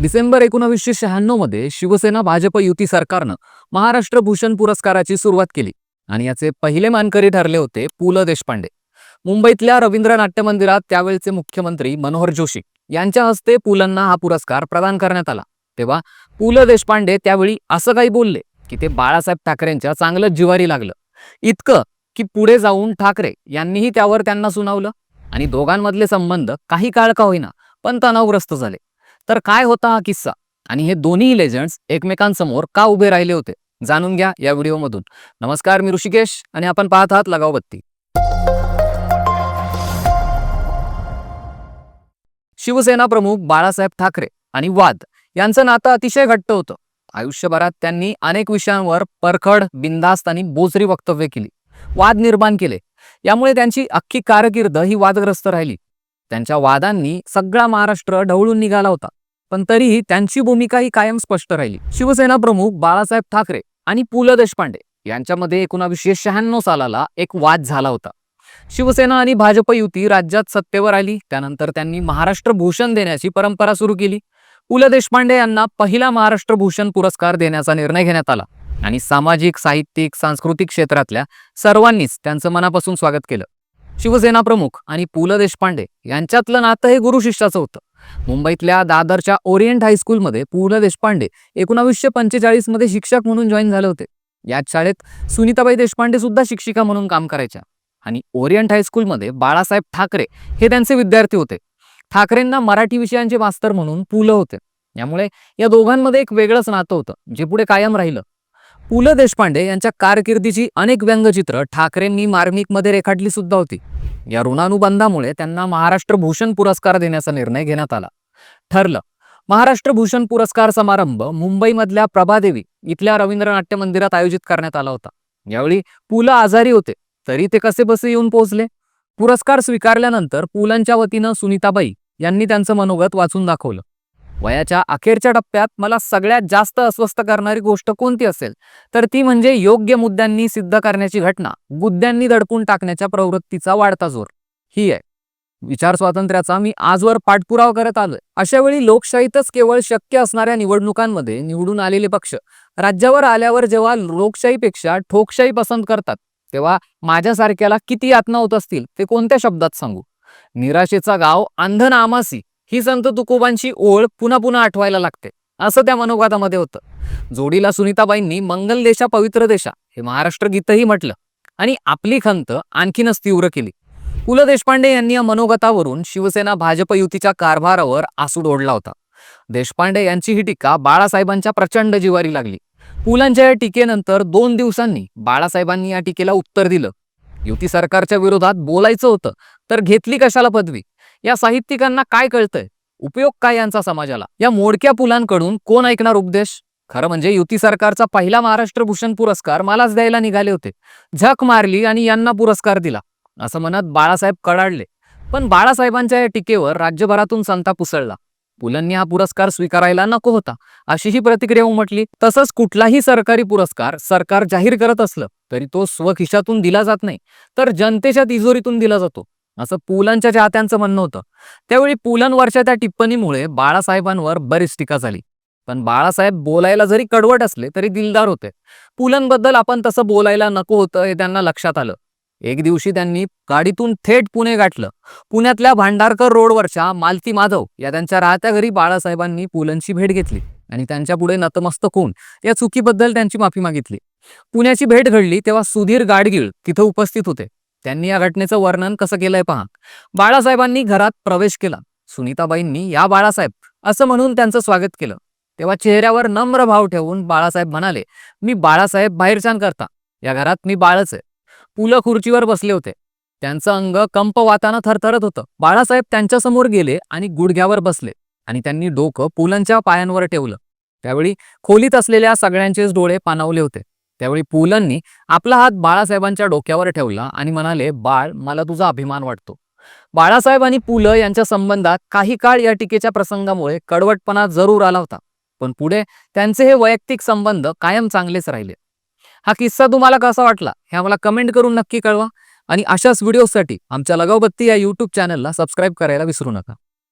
डिसेंबर एकोणावीसशे शहाण्णवमध्ये शिवसेना भाजप युती सरकारनं महाराष्ट्र भूषण पुरस्काराची सुरुवात केली आणि याचे पहिले मानकरी ठरले होते पु ल देशपांडे. मुंबईतल्या रवींद्र नाट्य मंदिरात त्यावेळचे मुख्यमंत्री मनोहर जोशी यांच्या हस्ते पुलंना हा पुरस्कार प्रदान करण्यात आला. तेव्हा पु ल देशपांडे त्यावेळी असं काही बोलले की ते बाळासाहेब ठाकरेंच्या चांगलं जिवारी लागलं. इतकं की पुढे जाऊन ठाकरे यांनीही त्यावर त्यांना सुनावलं आणि दोघांमधले संबंध काही काळ का होईना पण तणावग्रस्त झाले. तर काय होता हा किस्सा? आणि हे दोन्ही लेजंड्स एकमेकांसमोर का उभे राहिले होते? जाणून घ्या या व्हिडिओमधून. नमस्कार मी ऋषिकेश आणि आपण पाहत आहात लगाव बत्ती. शिवसेना प्रमुख बाळासाहेब ठाकरे आणि वाद यांचं नातं अतिशय घट्ट होतं. आयुष्यभरात त्यांनी अनेक विषयांवर परखड बिंदास्त आणि बोचरी वक्तव्य केली. वाद निर्माण केले. यामुळे त्यांची अख्खी कारकीर्द ही वादग्रस्त राहिली. त्यांच्या वादांनी सगळा महाराष्ट्र ढवळून निघाला होता. पण तरीही त्यांची भूमिका ही कायम स्पष्ट राहिली. शिवसेना प्रमुख बाळासाहेब ठाकरे आणि पु ल देशपांडे यांच्यामध्ये एकोणावीसशे शहाण्णव सालाला एक वाद झाला होता. शिवसेना आणि भाजप युती राज्यात सत्तेवर आली त्यानंतर त्यांनी महाराष्ट्र भूषण देण्याची परंपरा सुरू केली. पु ल देशपांडे यांना पहिला महाराष्ट्र भूषण पुरस्कार देण्याचा निर्णय घेण्यात आला आणि सामाजिक साहित्यिक सांस्कृतिक क्षेत्रातल्या सर्वांनीच त्यांचं मनापासून स्वागत केलं. शिवसेना प्रमुख आणि पु ल देशपांडे यांच्यातलं नातं हे गुरु शिष्याचं होतं. मुंबईतल्या दादरच्या ओरिएंट हायस्कूलमध्ये पु ल देशपांडे एकोणावीसशे पंचेचाळीसमध्ये शिक्षक म्हणून जॉईन झाले होते. याच शाळेत सुनीताबाई देशपांडे सुद्धा शिक्षिका म्हणून काम करायच्या. आणि ओरिएंट हायस्कूलमध्ये बाळासाहेब ठाकरे हे त्यांचे विद्यार्थी होते. ठाकरेंना मराठी विषयांचे मास्तर म्हणून पु ल होते. यामुळे या दोघांमध्ये एक वेगळंच नातं होतं जे पुढे कायम राहिलं. पु ल देशपांडे यांच्या कारकिर्दीची अनेक व्यंगचित्र ठाकरेंनी मार्मिकमध्ये रेखाटली सुद्धा होती. या ऋणानुबंधामुळे त्यांना महाराष्ट्र भूषण पुरस्कार देण्याचा निर्णय घेण्यात आला. ठरलं. महाराष्ट्र भूषण पुरस्कार समारंभ मुंबईमधल्या प्रभादेवी इथल्या रवींद्र नाट्य मंदिरात आयोजित करण्यात आला होता. यावेळी पु ल आजारी होते तरी ते कसे बसे येऊन पोहोचले? पुरस्कार स्वीकारल्यानंतर पुलांच्या वतीनं सुनीताबाई यांनी त्यांचं मनोगत वाचून दाखवलं. वयाच्या अखेरच्या टप्प्यात मला सगळ्यात जास्त अस्वस्थ करणारी गोष्ट कोणती असेल? तर ती म्हणजे योग्य मुद्द्यांनी सिद्ध करण्याची घटना. बुद्ध्यांनी दडपून टाकण्याच्या प्रवृत्तीचा वाढता जोर. ही आहे. विचार स्वातंत्र्याचा मी आजवर पाठपुरावा करत आलोय. अशा वेळी लोकशाहीतच केवळ शक्य असणाऱ्या निवडणुकांमध्ये निवडून आलेले पक्ष राज्यावर आल्यावर जेव्हा लोकशाहीपेक्षा ठोकशाही पसंत करतात तेव्हा माझ्यासारख्याला किती यातना होत असतील ते कोणत्या शब्दात सांगू? निराशेचा गाव अंधनामासी ही संत तुकोबांची ओळ पुन्हा पुन्हा आठवायला लागते. असं त्या मनोगतामध्ये होतं. जोडीला सुनीताबाईंनी मंगल देशा पवित्र देशा हे महाराष्ट्र गीतही म्हटलं. आणि आपली खंत आणखीनच तीव्र केली. पु ल देशपांडे यांनी या मनोगतावरून शिवसेना भाजप युतीच्या कारभारावर आसूड ओढला होता. देशपांडे यांची ही टीका बाळासाहेबांच्या प्रचंड जिवारी लागली. पुलांच्या या टीकेनंतर दोन दिवसांनी बाळासाहेबांनी या टीकेला उत्तर दिलं. युती सरकारच्या विरोधात बोलायचं होतं तर घेतली कशाला पदवी? या साहित्यिकांना काय कळतंय? उपयोग काय यांचा समाजाला? या मोडक्या पुलांकडून कोण ऐकणार उपदेश? खरं म्हणजे युती सरकारचा पहिला महाराष्ट्र भूषण पुरस्कार मलाच द्यायला निघाले होते. झक मारली आणि यांना पुरस्कार दिला. असं म्हणत बाळासाहेब कडाडले. पण बाळासाहेबांच्या या टीकेवर राज्यभरातून संताप उसळला. पुलांनी हा पुरस्कार स्वीकारायला नको होता. अशीही प्रतिक्रिया उमटली. तसंच कुठलाही सरकारी पुरस्कार सरकार जाहीर करत असलं तरी तो स्वखिशातून दिला जात नाही. तर जनतेच्या तिजोरीतून दिला जातो. असं पुलांच्या चाहत्यांचं म्हणणं होतं. त्यावेळी पुलांवरच्या त्या टिप्पणीमुळे बाळासाहेबांवर बरीच टीका झाली. पण बाळासाहेब बोलायला जरी कडवट असले तरी दिलदार होते. पुलांबद्दल आपण तसं बोलायला नको होतं हे त्यांना लक्षात आलं. एक दिवशी त्यांनी गाडीतून थेट पुणे गाठलं. पुण्यातल्या भांडारकर रोडवरच्या मालती माधव या त्यांच्या राहत्या घरी बाळासाहेबांनी पुलंची भेट घेतली. आणि त्यांच्या पुढे नतमस्तक होऊन या चुकीबद्दल त्यांची माफी मागितली. पुण्याची भेट घडली तेव्हा सुधीर गाडगीळ तिथं उपस्थित होते. त्यांनी या घटनेचं वर्णन कसं केलंय पहा. बाळासाहेबांनी घरात प्रवेश केला. सुनीताबाईंनी या बाळासाहेब असं म्हणून त्यांचं स्वागत केलं. तेव्हा चेहऱ्यावर नम्र भाव ठेवून बाळासाहेब म्हणाले मी बाळासाहेब बाहेरच्यान करता. या घरात मी बाळच आहे. पुलं खुर्चीवर बसले होते. त्यांचं अंग कंपवातानं थरथरत होतं. बाळासाहेब त्यांच्यासमोर गेले आणि गुडघ्यावर बसले आणि त्यांनी डोकं पुलंच्या पायांवर ठेवलं. त्यावेळी खोलीत असलेल्या सगळ्यांचेच डोळे पाणावले होते. त्यावेळी पुलंनी आपला हात बाळासाहेबांच्या डोक्यावर ठेवला आणि म्हणाले बाळ मला तुझा अभिमान वाटतो. बाळासाहेब आणि पु ल यांच्या संबंधात काही काळ या टीकेच्या प्रसंगामुळे कडवटपणा जरूर आला होता. पण पुढे त्यांचे हे वैयक्तिक संबंध कायम चांगलेच राहिले. हा किस्सा तुम्हाला कसा वाटला हे आम्हाला कमेंट करून नक्की कळवा. आणि अशाच व्हिडिओसाठी आमच्या लगावबत्ती या यूट्यूब चॅनलला सबस्क्राईब करायला विसरू नका.